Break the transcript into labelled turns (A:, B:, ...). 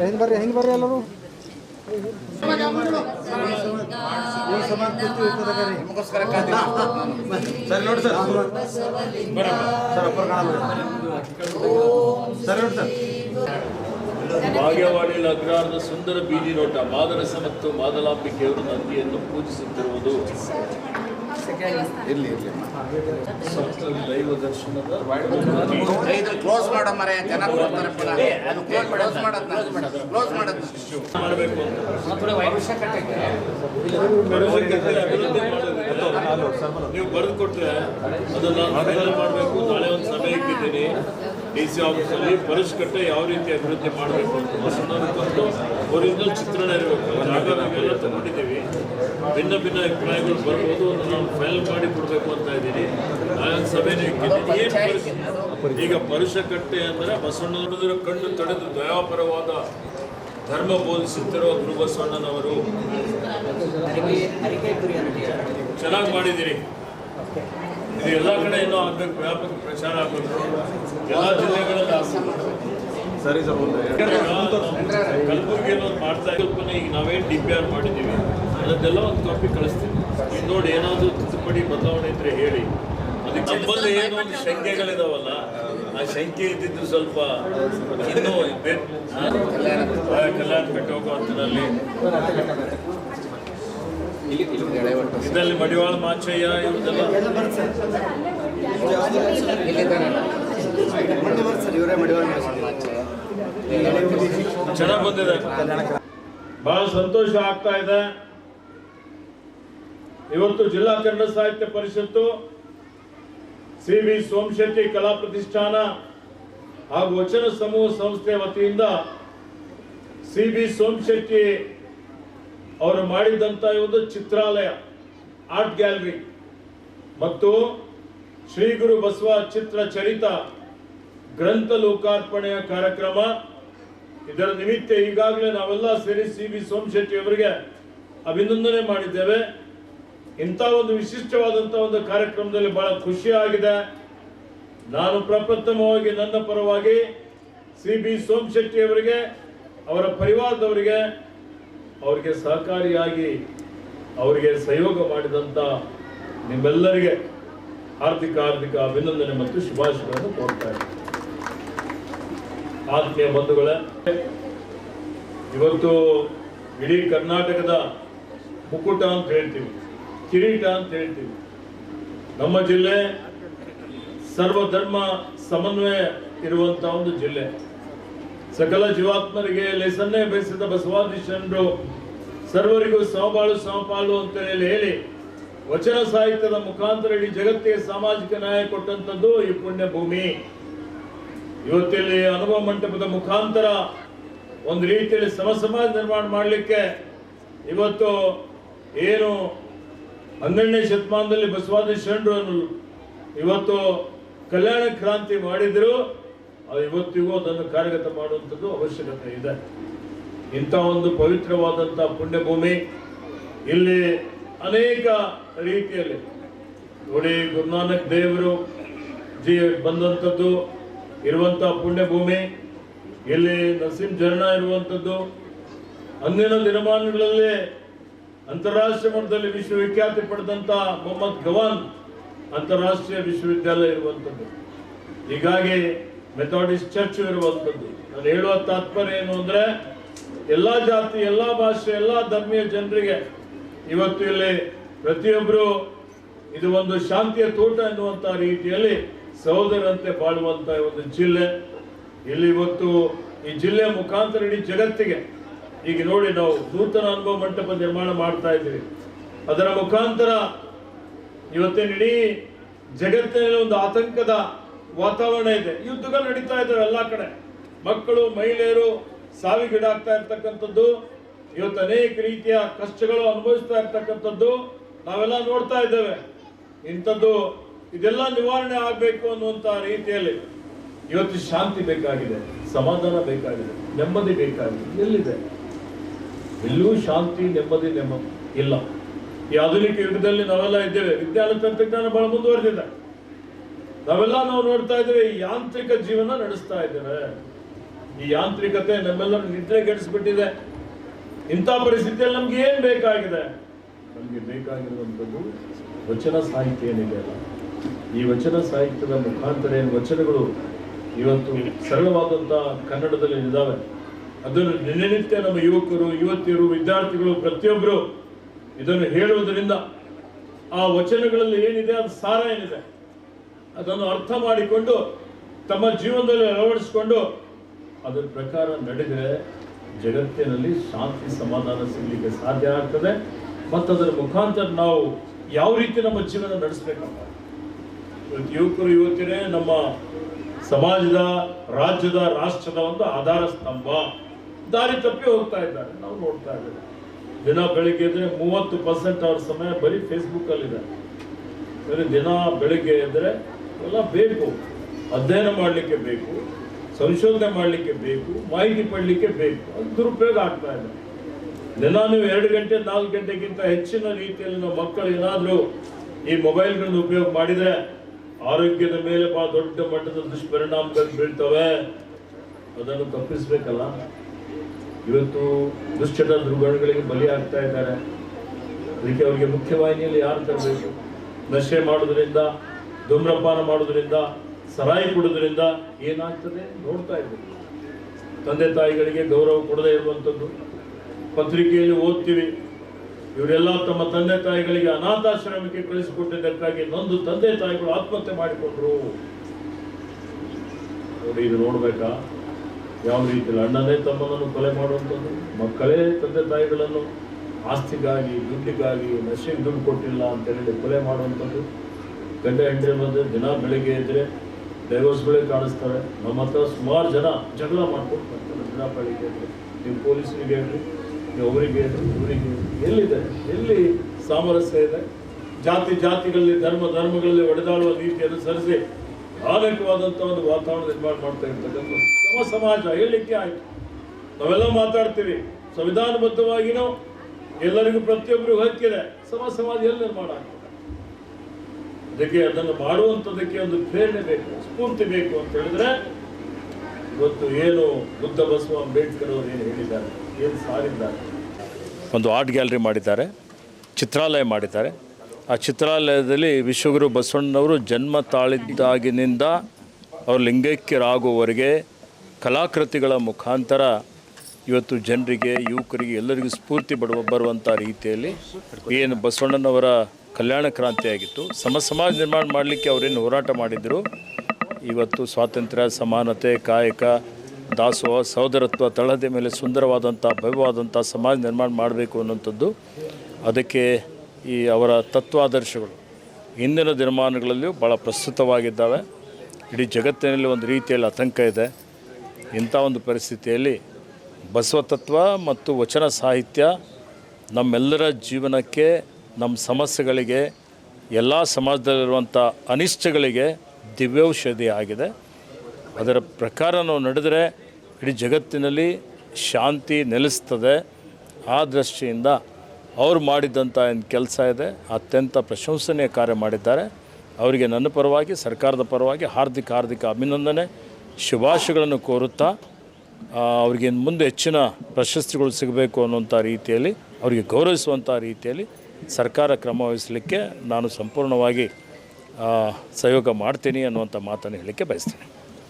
A: ಹಿಂಗೆ ಬರ್ರಿ ಹಿಂಗೆ ಬರ್ರಿ ಎಲ್ಲರೂ.
B: ಸರ್ ನೋಡಿ ಸರ್. ಸರ್ ಅಪ್ಪರ್ ಕಾಣಲ್ಲ. ಸರ್ ನೋಡಿ ಸರ್.
C: ಭಾಗ್ಯವಾಡಿಯಲ್ಲಿ ಅಗ್ರಹಾರದ ಸುಂದರ ಬೀದಿ ನೋಟ ಮಾದರಸ ಮತ್ತು ಮಾದಲಾಂಬಿಕೆಯವರು ನಂದಿಯನ್ನು ಪೂಜಿಸುತ್ತಿರುವುದು
B: ಇರ್ಲಿ ಇರ್ಲಿ.
C: ದೈವ ದರ್ಶನದ
D: ಕ್ಲೋಸ್ ಮಾಡೋ ಮರೆ ಜನ ಅದು ಕ್ಲೋಸ್ ಮಾಡೋದು ಕ್ಲೋಸ್ ಮಾಡೋದು
C: ಅಭಿವೃದ್ಧಿ ಮಾಡೋದು. ನೀವು ಬರೆದು ಕೊಟ್ಟರೆ ಅದನ್ನು ನಾನು ಫೈನಲ್ ಮಾಡಬೇಕು, ನಾಳೆ ಒಂದು ಸಭೆ ಇಟ್ಟಿದ್ದೀನಿ. ಡಿ ಸಿ ಆಫೀಸಲ್ಲಿ ಪರಿಷ್ಕಟ್ಟೆ ಯಾವ ರೀತಿ ಅಭಿವೃದ್ಧಿ ಮಾಡಬೇಕು ಅಂತ ಬಂದು ಒರಿಜಿನಲ್ ಚಿತ್ರಣ ಇರಬೇಕು. ಜಾಗ ನಾವೆಲ್ಲ ತಗೊಂಡಿದ್ದೀವಿ. ಭಿನ್ನ ಭಿನ್ನ ಅಭಿಪ್ರಾಯಗಳು ಬರ್ಬೋದು. ಅದನ್ನ ನಾನು ಫೈನಲ್ ಮಾಡಿ ಕೊಡಬೇಕು ಅಂತ ಇದ್ದೀನಿ. ನಾಳೆ ಒಂದು ಸಭೆ ಇಟ್ಟಿದ್ದೀನಿ. ಏನು? ಈಗ ಪರುಷಕಟ್ಟೆ ಅಂದರೆ ಬಸವಣ್ಣನವರ ಕಣ್ಣು ತಡೆದು ದಯಾಪರವಾದ ಧರ್ಮ ಬೋಧಿಸುತ್ತಿರುವ ಗುರು ಬಸವಣ್ಣನವರು. ಚೆನ್ನಾಗಿ ಮಾಡಿದ್ದೀರಿ. ಇದು ಎಲ್ಲ ಕಡೆ ಇನ್ನೂ ಆಗ್ಬೇಕು ವ್ಯಾಪಕ ಪ್ರಚಾರ ಆಗಬೇಕು. ಎಲ್ಲ ಜಿಲ್ಲೆಗಳಲ್ಲಿ
B: ಸರಿ ಸರ್ ಒಂದು
C: ಕಲಬುರಗಿಯಲ್ಲಿ ಒಂದು ಮಾಡ್ತಾ ಇದ್ದಕ್ಕೂ ಈಗ ನಾವೇನು ಡಿ ಪಿ ಆರ್ ಮಾಡಿದ್ದೀವಿ. ಅದಕ್ಕೆಲ್ಲ ಒಂದು ಕಾಪಿ ಕಳಿಸ್ತೀವಿ ಈಗ ನೋಡಿ ಏನಾದರೂ ತಿದ್ದುಪಡಿ ಬದಲಾವಣೆ ಇದ್ರೆ ಹೇಳಿ. ಅದಕ್ಕೆ ನಮ್ಮಲ್ಲಿ ಏನೋ ಒಂದು ಶಂಕೆಗಳಿದಾವಲ್ಲ ಆ ಶಂಕೆ ಇದ್ದಿದ್ದು ಸ್ವಲ್ಪ ಇನ್ನೂ ಕಲ್ಯಾಣ ಕಲ್ಯಾಣ ಹೋಗೋ ಹೊತ್ತಿನಲ್ಲಿ ಮಡಿವಾಳ ಮಾಚಯ್ಯ ಚೆನ್ನಾಗಿ ಬಂದಿದೆ. ಬಹಳ ಸಂತೋಷ ಆಗ್ತಾ ಇದೆ. ಇವತ್ತು ಜಿಲ್ಲಾ ಕನ್ನಡ ಸಾಹಿತ್ಯ ಪರಿಷತ್ತು ಸಿ ವಿ ಸೋಮಶೆಟ್ಟಿ ಕಲಾ ಪ್ರತಿಷ್ಠಾನ ಹಾಗೂ ವಚನ ಸಮೂಹ ಸಂಸ್ಥೆ ವತಿಯಿಂದ ಸಿ ಬಿ ಸೋಮಶೆಟ್ಟಿ ಅವರು ಮಾಡಿದಂತ ಒಂದು ಚಿತ್ರಾಲಯ ಆರ್ಟ್ ಗ್ಯಾಲರಿ ಮತ್ತು ಶ್ರೀ ಗುರು ಬಸವ ಚಿತ್ರ ಚರಿತ ಗ್ರಂಥ ಲೋಕಾರ್ಪಣೆಯ ಕಾರ್ಯಕ್ರಮ. ಇದರ ನಿಮಿತ್ತ ಈಗಾಗಲೇ ನಾವೆಲ್ಲ ಸೇರಿ ಸಿ ಬಿ ಸೋಮಶೆಟ್ಟಿ ಅವರಿಗೆ ಅಭಿನಂದನೆ ಮಾಡಿದ್ದೇವೆ. ಇಂಥ ಒಂದು ವಿಶಿಷ್ಟವಾದಂಥ ಒಂದು ಕಾರ್ಯಕ್ರಮದಲ್ಲಿ ಬಹಳ ಖುಷಿ ಆಗಿದೆ. ನಾನು ಪ್ರಪ್ರಥಮವಾಗಿ ನನ್ನ ಪರವಾಗಿ ಸಿ ಬಿ ಸೋಮಶೆಟ್ಟಿ ಅವರಿಗೆ, ಅವರ ಪರಿವಾರದವರಿಗೆ ಅವರಿಗೆ ಸಹಕಾರಿಯಾಗಿ ಅವರಿಗೆ ಸಹಯೋಗ ಮಾಡಿದಂಥ ನಿಮ್ಮೆಲ್ಲರಿಗೆ ಆರ್ಥಿಕ ಆರ್ಥಿಕ ಅಭಿನಂದನೆ ಮತ್ತು ಶುಭಾಶಯಗಳನ್ನು ಕೋರ್ತಾ ಇದ್ದೀನಿ. ಆತ್ಮೀಯ ಬಂಧುಗಳೇ, ಇವತ್ತು ಇಡೀ ಕರ್ನಾಟಕದ ಮುಕುಟ ಅಂತ ಹೇಳ್ತೀವಿ, ಕಿರೀಟ ಅಂತ ಹೇಳ್ತೀವಿ. ನಮ್ಮ ಜಿಲ್ಲೆ ಸರ್ವಧರ್ಮ ಸಮನ್ವಯ ಇರುವಂತಹ ಒಂದು ಜಿಲ್ಲೆ. ಸಕಲ ಜೀವಾತ್ಮರಿಗೆ ಲೆಸನ್ನೇ ಬಯಸಿದ ಬಸವಾದಿ ಚಂದ್ರು ಸರ್ವರಿಗೂ ಸಮಬಾಳು ಸಮಪಾಲು ಅಂತ ಹೇಳಿ ಹೇಳಿ ವಚನ ಸಾಹಿತ್ಯದ ಮುಖಾಂತರ ಇಡೀ ಜಗತ್ತಿಗೆ ಸಾಮಾಜಿಕ ನ್ಯಾಯ ಕೊಟ್ಟಂತದ್ದು ಈ ಪುಣ್ಯ ಭೂಮಿ. ಇವತ್ತಿಲ್ಲಿ ಅನುಭವ ಮಂಟಪದ ಮುಖಾಂತರ ಒಂದು ರೀತಿಯಲ್ಲಿ ಸಮ ಸಮಾಜ ನಿರ್ಮಾಣ ಮಾಡಲಿಕ್ಕೆ ಇವತ್ತು ಏನು ಹನ್ನೆರಡನೇ ಶತಮಾನದಲ್ಲಿ ಬಸವಾದಿ ಅನ್ನೋರು ಇವತ್ತು ಕಲ್ಯಾಣ ಕ್ರಾಂತಿ ಮಾಡಿದ್ರು. ಅದು ಇವತ್ತಿಗೂ ಅದನ್ನು ಕಾರ್ಯಗತ ಮಾಡುವಂಥದ್ದು ಅವಶ್ಯಕತೆ ಇದೆ. ಇಂಥ ಒಂದು ಪವಿತ್ರವಾದಂಥ ಪುಣ್ಯಭೂಮಿ ಇಲ್ಲಿ ಅನೇಕ ರೀತಿಯಲ್ಲಿ ನೋಡಿ ಗುರುನಾನಕ್ ದೇವರು ಜಿ ಬಂದಂಥದ್ದು, ಇರುವಂಥ ಪುಣ್ಯಭೂಮಿ, ಇಲ್ಲಿ ನರಸಿಂಹ ಜರ್ಣ ಇರುವಂಥದ್ದು ಅಂದಿನ ದಿನಮಾನಗಳಲ್ಲಿ ಅಂತಾರಾಷ್ಟ್ರೀಯ ಮಟ್ಟದಲ್ಲಿ ವಿಶ್ವವಿಖ್ಯಾತಿ ಪಡೆದಂಥ ಮೊಹಮ್ಮದ್ ಗವಾನ್ ಅಂತಾರಾಷ್ಟ್ರೀಯ ವಿಶ್ವವಿದ್ಯಾಲಯ ಇರುವಂಥದ್ದು. ಹೀಗಾಗಿ ಮೆಥಾಡಿಸ್ಟ್ ಚರ್ಚ್ ಇರುವಂಥದ್ದು. ನಾನು ಹೇಳುವ ತಾತ್ಪರ್ಯ ಏನು ಅಂದರೆ, ಎಲ್ಲಾ ಜಾತಿ, ಎಲ್ಲಾ ಭಾಷೆ, ಎಲ್ಲಾ ಧರ್ಮೀಯ ಜನರಿಗೆ ಇವತ್ತು ಇಲ್ಲಿ ಪ್ರತಿಯೊಬ್ಬರು ಇದು ಒಂದು ಶಾಂತಿಯ ತೋಟ ಎನ್ನುವಂಥ ರೀತಿಯಲ್ಲಿ ಸಹೋದರಂತೆ ಬಾಳುವಂತ ಒಂದು ಜಿಲ್ಲೆ. ಇಲ್ಲಿ ಇವತ್ತು ಈ ಜಿಲ್ಲೆಯ ಮುಖಾಂತರ ಇಡೀ ಜಗತ್ತಿಗೆ ಈಗ ನೋಡಿ ನಾವು ನೂತನ ಅನುಭವ ಮಂಟಪ ನಿರ್ಮಾಣ ಮಾಡ್ತಾ ಇದ್ದೀವಿ. ಅದರ ಮುಖಾಂತರ ಇವತ್ತಿನ ಇಡೀ ಜಗತ್ತಿನಲ್ಲಿ ಒಂದು ಆತಂಕದ ವಾತಾವರಣ ಇದೆ. ಯುದ್ಧಗಳು ನಡೀತಾ ಇದ್ದಾವೆ ಎಲ್ಲ ಕಡೆ. ಮಕ್ಕಳು, ಮಹಿಳೆಯರು ಸಾವಿಗೀಡಾಗ್ತಾ ಇರ್ತಕ್ಕಂಥದ್ದು. ಇವತ್ತು ಅನೇಕ ರೀತಿಯ ಕಷ್ಟಗಳು ಅನುಭವಿಸ್ತಾ ಇರ್ತಕ್ಕಂಥದ್ದು. ನಾವೆಲ್ಲ ನೋಡ್ತಾ ಇದ್ದೇವೆ. ಇಂಥದ್ದು ಇದೆಲ್ಲ ನಿವಾರಣೆ ಆಗಬೇಕು ಅನ್ನುವಂತ ರೀತಿಯಲ್ಲಿ ಇವತ್ತು ಶಾಂತಿ ಬೇಕಾಗಿದೆ, ಸಮಾಧಾನ ಬೇಕಾಗಿದೆ, ನೆಮ್ಮದಿ ಬೇಕಾಗಿದೆ. ಎಲ್ಲಿದೆ? ಎಲ್ಲೂ ಶಾಂತಿ, ನೆಮ್ಮದಿ ನೆಮ್ಮದಿ ಇಲ್ಲ. ಈ ಆಧುನಿಕ ಯುಗದಲ್ಲಿ ನಾವೆಲ್ಲ ಇದ್ದೇವೆ. ವಿಜ್ಞಾನ ತಂತ್ರಜ್ಞಾನ ಬಹಳ ಮುಂದುವರೆದಿದೆ. ನಾವೆಲ್ಲ ನಾವು ನೋಡ್ತಾ ಇದ್ದೇವೆ, ಈ ಯಾಂತ್ರಿಕ ಜೀವನ ನಡೆಸ್ತಾ ಇದ್ದೇವೆ. ಈ ಯಾಂತ್ರಿಕತೆ ನಮ್ಮೆಲ್ಲ ನಿದ್ರೆ ಕೆಡಿಸ್ಬಿಟ್ಟಿದೆ. ಇಂಥ ಪರಿಸ್ಥಿತಿಯಲ್ಲಿ ನಮ್ಗೆ ಏನ್ ಬೇಕಾಗಿದೆ? ನಮಗೆ ಬೇಕಾಗಿರುವಂಥದ್ದು ವಚನ ಸಾಹಿತ್ಯ ಏನಿದೆ ಅಲ್ಲ. ಈ ವಚನ ಸಾಹಿತ್ಯದ ಮುಖಾಂತರ ಏನು ವಚನಗಳು ಇವತ್ತು ಸರಳವಾದಂತಹ ಕನ್ನಡದಲ್ಲಿ ಇದ್ದಾವೆ. ಅದನ್ನು ದಿನನಿತ್ಯ ನಮ್ಮ ಯುವಕರು, ಯುವತಿಯರು, ವಿದ್ಯಾರ್ಥಿಗಳು ಪ್ರತಿಯೊಬ್ಬರು ಇದನ್ನು ಹೇಳುವುದರಿಂದ ಆ ವಚನಗಳಲ್ಲಿ ಏನಿದೆ, ಅದು ಸಾರ ಏನಿದೆ? ಅದನ್ನು ಅರ್ಥ ಮಾಡಿಕೊಂಡು ತಮ್ಮ ಜೀವನದಲ್ಲಿ ಅಳವಡಿಸಿಕೊಂಡು ಅದರ ಪ್ರಕಾರ ನಡೆದರೆ ಜಗತ್ತಿನಲ್ಲಿ ಶಾಂತಿ ಸಮಾಧಾನ ಸಿಗಲಿಕ್ಕೆ ಸಾಧ್ಯ ಆಗ್ತದೆ. ಮತ್ತು ಅದರ ಮುಖಾಂತರ ನಾವು ಯಾವ ರೀತಿ ನಮ್ಮ ಜೀವನ ನಡೆಸಬೇಕಪ್ಪ ಇವತ್ತು ಯುವಕರು, ಯುವತಿಯರೇ, ನಮ್ಮ ಸಮಾಜದ, ರಾಜ್ಯದ, ರಾಷ್ಟ್ರದ ಒಂದು ಆಧಾರ ಸ್ತಂಭ. ದಾರಿ ತಪ್ಪಿ ಹೋಗ್ತಾ ಇದ್ದಾರೆ. ನಾವು ನೋಡ್ತಾ ಇದ್ದೇವೆ. ದಿನ ಬೆಳಿಗ್ಗೆ ಎದ್ರೆ ಮೂವತ್ತು ಪರ್ಸೆಂಟ್ ಅವ್ರ ಸಮಯ ಬರೀ ಫೇಸ್ಬುಕ್ಕಲ್ಲಿದೆ ದಿನ ಬೆಳಿಗ್ಗೆ ಎದ್ರೆ ಎಲ್ಲ ಬೇಕು. ಅಧ್ಯಯನ ಮಾಡಲಿಕ್ಕೆ ಬೇಕು, ಸಂಶೋಧನೆ ಮಾಡಲಿಕ್ಕೆ ಬೇಕು, ಮಾಹಿತಿ ಪಡಲಿಕ್ಕೆ ಬೇಕು. ಅದು ದುರುಪಯೋಗ ಆಗ್ತಾ ಇದೆ. ದಿನ ನೀವು ಎರಡು ಗಂಟೆ, ನಾಲ್ಕು ಗಂಟೆಗಿಂತ ಹೆಚ್ಚಿನ ರೀತಿಯಲ್ಲಿ ನಾವು ಮಕ್ಕಳು ಏನಾದರೂ ಈ ಮೊಬೈಲ್ಗಳನ್ನು ಉಪಯೋಗ ಮಾಡಿದರೆ ಆರೋಗ್ಯದ ಮೇಲೆ ಬಹಳ ದೊಡ್ಡ ಮಟ್ಟದ ದುಷ್ಪರಿಣಾಮಗಳು ಬೀಳ್ತವೆ. ಅದನ್ನು ತಪ್ಪಿಸಬೇಕಲ್ಲ. ಇವತ್ತು ದುಶ್ಚಟ ದುರ್ಗಣಗಳಿಗೆ ಬಲಿ ಆಗ್ತಾ ಇದ್ದಾರೆ. ಅದಕ್ಕೆ ಅವರಿಗೆ ಮುಖ್ಯವಾಹಿನಿಯಲ್ಲಿ ಯಾರು ತರಬೇಕು? ನಶೆ ಮಾಡೋದ್ರಿಂದ ಧೂಮ್ರಪಾನ ಮಾಡೋದ್ರಿಂದ ಸರಾಯಿ ಕೊಡೋದ್ರಿಂದ ಏನಾಗ್ತದೆ ನೋಡ್ತಾ ಇದ್ದೀವಿ. ತಂದೆ ತಾಯಿಗಳಿಗೆ ಗೌರವ ಕೊಡದೇ ಇರುವಂಥದ್ದು. ಪತ್ರಿಕೆಯಲ್ಲಿ ಓದ್ತೀವಿ. ಇವರೆಲ್ಲ ತಮ್ಮ ತಂದೆ ತಾಯಿಗಳಿಗೆ ಅನಾಥಾಶ್ರಮಕ್ಕೆ ಕಳಿಸಿಕೊಟ್ಟಿದ್ದಕ್ಕಾಗಿ ನೊಂದು ತಂದೆ ತಾಯಿಗಳು ಆತ್ಮಹತ್ಯೆ ಮಾಡಿಕೊಂಡ್ರು. ನೋಡಿ, ಇದು ನೋಡ್ಬೇಕಾ? ಯಾವ ರೀತಿಯಲ್ಲಿ ಅಣ್ಣನೇ ತಮ್ಮನನ್ನು ಕೊಲೆ ಮಾಡುವಂಥದ್ದು, ಮಕ್ಕಳೇ ತಂದೆ ತಾಯಿಗಳನ್ನು ಆಸ್ತಿಗಾಗಿ, ದುಡ್ಡಿಗಾಗಿ ನಶೆಗೆ ದುಡ್ಡು ಕೊಟ್ಟಿಲ್ಲ ಅಂತ ಹೇಳಿ ಕೊಲೆ ಮಾಡುವಂಥದ್ದು. ಗಂಡ ಹೆಂಡತಿ ಮಧ್ಯೆ ದಿನ ಬೆಳಿಗ್ಗೆ ಇದ್ರೆ ಡೈವರ್ಸ್ಗಳೇ ಕಾಣಿಸ್ತಾರೆ. ನಮ್ಮ ಹತ್ರ ಸುಮಾರು ಜನ ಜಗಳ ಮಾಡ್ಕೊಂಡು ಬರ್ತಾರೆ. ದಿನ ಬೆಳಿಗ್ಗೆ ಇದ್ರೆ ನೀವು ಪೊಲೀಸರಿಗೆ ಹೇಳ್ರಿ, ನೀವು ಅವರಿಗೆ ಇವರಿಗೆ ಎಲ್ಲಿದೆ? ಎಲ್ಲಿ ಸಾಮರಸ್ಯ ಇದೆ? ಜಾತಿ ಜಾತಿಗಳಲ್ಲಿ, ಧರ್ಮ ಧರ್ಮಗಳಲ್ಲಿ ಒಡೆದಾಡುವ ರೀತಿ ಅನುಸರಿಸಿ ಆರೋಗ್ಯವಾದಂಥ ಒಂದು ವಾತಾವರಣ ನಿರ್ಮಾಣ ಮಾಡ್ತಾ ಇರ್ತಕ್ಕಂಥ ಸಮ ಸಮಾಜ. ಹೇಳಲಿಕ್ಕೆ ಆಯ್ತು. ನಾವೆಲ್ಲ ಮಾತಾಡ್ತೀವಿ. ಸಂವಿಧಾನಬದ್ಧವಾಗಿನೂ ಎಲ್ಲರಿಗೂ ಪ್ರತಿಯೊಬ್ಬರಿಗೂ ಹಕ್ಕಿದೆ. ಸಮ ಸಮಾಜ ಎಲ್ಲಿ ನಿರ್ಮಾಣ ಆಗ್ತದೆ? ಅದಕ್ಕೆ ಅದನ್ನು ಮಾಡುವಂಥದ್ದಕ್ಕೆ ಒಂದು ಪ್ರೇರಣೆ ಬೇಕು, ಸ್ಫೂರ್ತಿ ಬೇಕು ಅಂತ ಹೇಳಿದ್ರೆ ಇವತ್ತು ಏನು ಬುದ್ಧ ಬಸವ ಅಂಬೇಡ್ಕರ್ ಅವರು ಏನು ಹೇಳಿದ್ದಾರೆ, ಏನು ಸಾರಿದ್ದಾರೆ.
E: ಒಂದು ಆರ್ಟ್ ಗ್ಯಾಲರಿ ಮಾಡಿದ್ದಾರೆ, ಚಿತ್ರಾಲಯ ಮಾಡಿದ್ದಾರೆ. ಆ ಚಿತ್ರಾಲಯದಲ್ಲಿ ವಿಶ್ವಗುರು ಬಸವಣ್ಣನವರು ಜನ್ಮ ತಾಳಿದ್ದಾಗಿನಿಂದ ಅವರು ಲಿಂಗೈಕ್ಯರಾಗುವವರೆಗೆ ಕಲಾಕೃತಿಗಳ ಮುಖಾಂತರ ಇವತ್ತು ಜನರಿಗೆ, ಯುವಕರಿಗೆ, ಎಲ್ಲರಿಗೂ ಸ್ಫೂರ್ತಿ ಬಡವ ಬರುವಂಥ ರೀತಿಯಲ್ಲಿ ಏನು ಬಸವಣ್ಣನವರ ಕಲ್ಯಾಣ ಕ್ರಾಂತಿಯಾಗಿತ್ತು ಸಮ, ಸಮಾಜ ನಿರ್ಮಾಣ ಮಾಡಲಿಕ್ಕೆ ಅವರೇನು ಹೋರಾಟ ಮಾಡಿದರು. ಇವತ್ತು ಸ್ವಾತಂತ್ರ್ಯ, ಸಮಾನತೆ, ಕಾಯಕ, ದಾಸೋಹ, ಸಹೋದರತ್ವ ತಳಹದ ಮೇಲೆ ಸುಂದರವಾದಂಥ ಭವ್ಯವಾದಂಥ ಸಮಾಜ ನಿರ್ಮಾಣ ಮಾಡಬೇಕು ಅನ್ನೋಂಥದ್ದು ಅದಕ್ಕೆ ಈ ಅವರ ತತ್ವಾದರ್ಶಗಳು ಇಂದಿನ ದಿನಮಾನಗಳಲ್ಲಿಯೂ ಭಾಳ ಪ್ರಸ್ತುತವಾಗಿದ್ದಾವೆ. ಇಡೀ ಜಗತ್ತಿನಲ್ಲಿ ಒಂದು ರೀತಿಯಲ್ಲಿ ಆತಂಕ ಇದೆ. ಇಂಥ ಒಂದು ಪರಿಸ್ಥಿತಿಯಲ್ಲಿ ಬಸವ ತತ್ವ ಮತ್ತು ವಚನ ಸಾಹಿತ್ಯ ನಮ್ಮೆಲ್ಲರ ಜೀವನಕ್ಕೆ ನಮ್ಮ ಸಮಸ್ಯೆಗಳಿಗೆ, ಎಲ್ಲ ಸಮಾಜದಲ್ಲಿರುವಂಥ ಅನಿಷ್ಟಗಳಿಗೆ ದಿವ್ಯೌಷಧಿ ಆಗಿದೆ. ಅದರ ಪ್ರಕಾರ ನಾವು ನಡೆದರೆ ಇಡೀ ಜಗತ್ತಿನಲ್ಲಿ ಶಾಂತಿ ನೆಲೆಸ್ತದೆ. ಆ ದೃಷ್ಟಿಯಿಂದ ಅವ್ರು ಮಾಡಿದಂಥ ಏನು ಕೆಲಸ ಇದೆ, ಅತ್ಯಂತ ಪ್ರಶಂಸನೀಯ ಕಾರ್ಯ ಮಾಡಿದ್ದಾರೆ. ಅವರಿಗೆ ನನ್ನ ಪರವಾಗಿ, ಸರ್ಕಾರದ ಪರವಾಗಿ ಹಾರ್ದಿಕ ಹಾರ್ದಿಕ ಅಭಿನಂದನೆ. ಶುಭಾಶಯಗಳನ್ನು ಕೋರುತ್ತಾ ಅವ್ರಿಗೆ ಮುಂದೆ ಹೆಚ್ಚಿನ ಪ್ರಶಸ್ತಿಗಳು ಸಿಗಬೇಕು ಅನ್ನುವಂಥ ರೀತಿಯಲ್ಲಿ, ಅವರಿಗೆ ಗೌರವಿಸುವಂಥ ರೀತಿಯಲ್ಲಿ ಸರ್ಕಾರ ಕ್ರಮ ನಾನು ಸಂಪೂರ್ಣವಾಗಿ ಸಹಯೋಗ ಮಾಡ್ತೀನಿ ಅನ್ನುವಂಥ ಮಾತನ್ನು ಹೇಳಲಿಕ್ಕೆ ಬಯಸ್ತೇನೆ.